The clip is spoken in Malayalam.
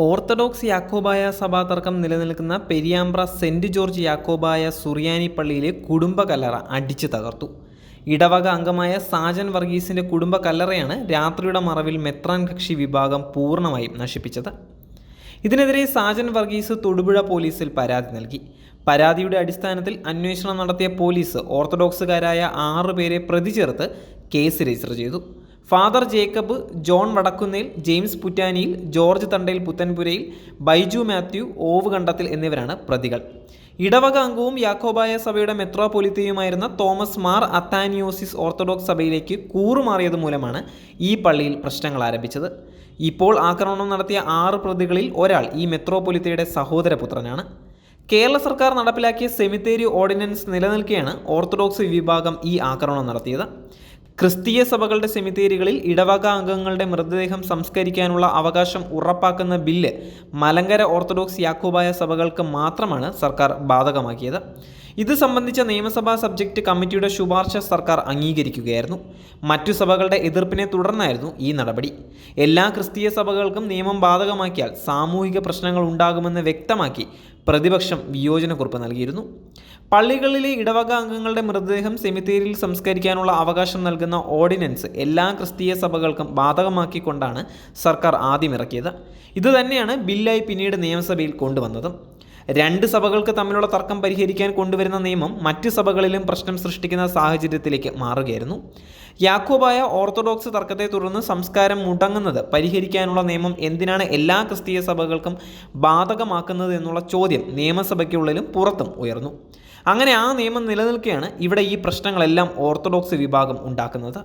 ഓർത്തഡോക്സ് യാക്കോബായ സഭാ തർക്കം നിലനിൽക്കുന്ന പെരിയാമ്പ്ര സെന്റ് ജോർജ് യാക്കോബായ സുറിയാനി പള്ളിയിലെ കുടുംബ കല്ലറ അടിച്ചു തകർത്തു. ഇടവക അംഗമായ സാജൻ വർഗീസിന്റെ കുടുംബ കല്ലറയാണ് രാത്രിയുടെ മറവിൽ മെത്രാൻ കക്ഷി വിഭാഗം പൂർണമായും നശിപ്പിച്ചത്. ഇതിനെതിരെ സാജൻ വർഗീസ് തൊടുപുഴ പോലീസിൽ പരാതി നൽകി. പരാതിയുടെ അടിസ്ഥാനത്തിൽ അന്വേഷണം നടത്തിയ പോലീസ് ഓർത്തഡോക്സുകാരായ ആറുപേരെ പ്രതി ചേർത്ത് കേസ് രജിസ്റ്റർ ചെയ്തു. Father Jacob John Vadakkunnel James Puttaniyil George Thandayil Puthenpurayil Baiju Mathew ഓവ് കണ്ടത്തിൽ എന്നിവരാണ് പ്രതികൾ. ഇടവക അംഗവും യാക്കോബായ സഭയുടെ മെത്രോപൊലിത്തയുമായിരുന്ന തോമസ് മാർ അത്താനിയോസിസ് ഓർത്തഡോക്സ് സഭയിലേക്ക് കൂറുമാറിയത് മൂലമാണ് ഈ പള്ളിയിൽ പ്രശ്നങ്ങൾ ആരംഭിച്ചത്. ഇപ്പോൾ ആക്രമണം നടത്തിയ ആറ് പ്രതികളിൽ ഒരാൾ ഈ മെത്രോപൊലിത്തയുടെ സഹോദരപുത്രനാണ്. കേരള സർക്കാർ നടപ്പിലാക്കിയ സെമിത്തേരി ഓർഡിനൻസ് നിലനിൽക്കെയാണ് ഓർത്തഡോക്സ് വിഭാഗം ഈ ആക്രമണം നടത്തിയത്. ക്രിസ്തീയ സഭകളുടെ സെമിത്തേരികളിൽ ഇടവക അംഗങ്ങളുടെ മൃതദേഹം സംസ്കരിക്കാനുള്ള അവകാശം ഉറപ്പാക്കുന്ന ബില്ല് മലങ്കര ഓർത്തഡോക്സ് യാക്കോബായ സഭകൾക്ക് മാത്രമാണ് സർക്കാർ ബാധകമാക്കിയത്. ഇത് സംബന്ധിച്ച നിയമസഭാ സബ്ജക്റ്റ് കമ്മിറ്റിയുടെ ശുപാർശ സർക്കാർ അംഗീകരിക്കുകയായിരുന്നു. മറ്റു സഭകളുടെ എതിർപ്പിനെ തുടർന്നായിരുന്നു ഈ നടപടി. എല്ലാ ക്രിസ്തീയ സഭകൾക്കും നിയമം ബാധകമാക്കിയാൽ സാമൂഹിക പ്രശ്നങ്ങൾ ഉണ്ടാകുമെന്ന് വ്യക്തമാക്കി പ്രതിപക്ഷം വിയോജനക്കുറിപ്പ് നൽകിയിരുന്നു. പള്ളികളിലെ ഇടവക അംഗങ്ങളുടെ മൃതദേഹം സെമിത്തേരിയിൽ സംസ്കരിക്കാനുള്ള അവകാശം നൽകുന്ന ഓർഡിനൻസ് എല്ലാ ക്രിസ്തീയ സഭകൾക്കും ബാധകമാക്കിക്കൊണ്ടാണ് സർക്കാർ ആദ്യം ഇറക്കിയത്. ഇതുതന്നെയാണ് ബില്ലായി പിന്നീട് നിയമസഭയിൽ കൊണ്ടുവന്നത്. രണ്ട് സഭകൾക്ക് തമ്മിലുള്ള തർക്കം പരിഹരിക്കാൻ കൊണ്ടുവരുന്ന നിയമം മറ്റ് സഭകളിലും പ്രശ്നം സൃഷ്ടിക്കുന്ന സാഹചര്യത്തിലേക്ക് മാറുകയായിരുന്നു. യാക്കോബായ ഓർത്തഡോക്സ് തർക്കത്തെ തുടർന്ന് സംസ്കാരം മുടങ്ങുന്നത് പരിഹരിക്കാനുള്ള നിയമം എന്തിനാണ് എല്ലാ ക്രിസ്തീയ സഭകൾക്കും ബാധകമാക്കുന്നത് എന്നുള്ള ചോദ്യം നിയമസഭയ്ക്കുള്ളിലും പുറത്തും ഉയർന്നു. അങ്ങനെ ആ നിയമം നിലനിൽക്കുകയാണ് ഇവിടെ ഈ പ്രശ്നങ്ങളെല്ലാം ഓർത്തഡോക്സ് വിഭാഗം ഉണ്ടാക്കുന്നത്.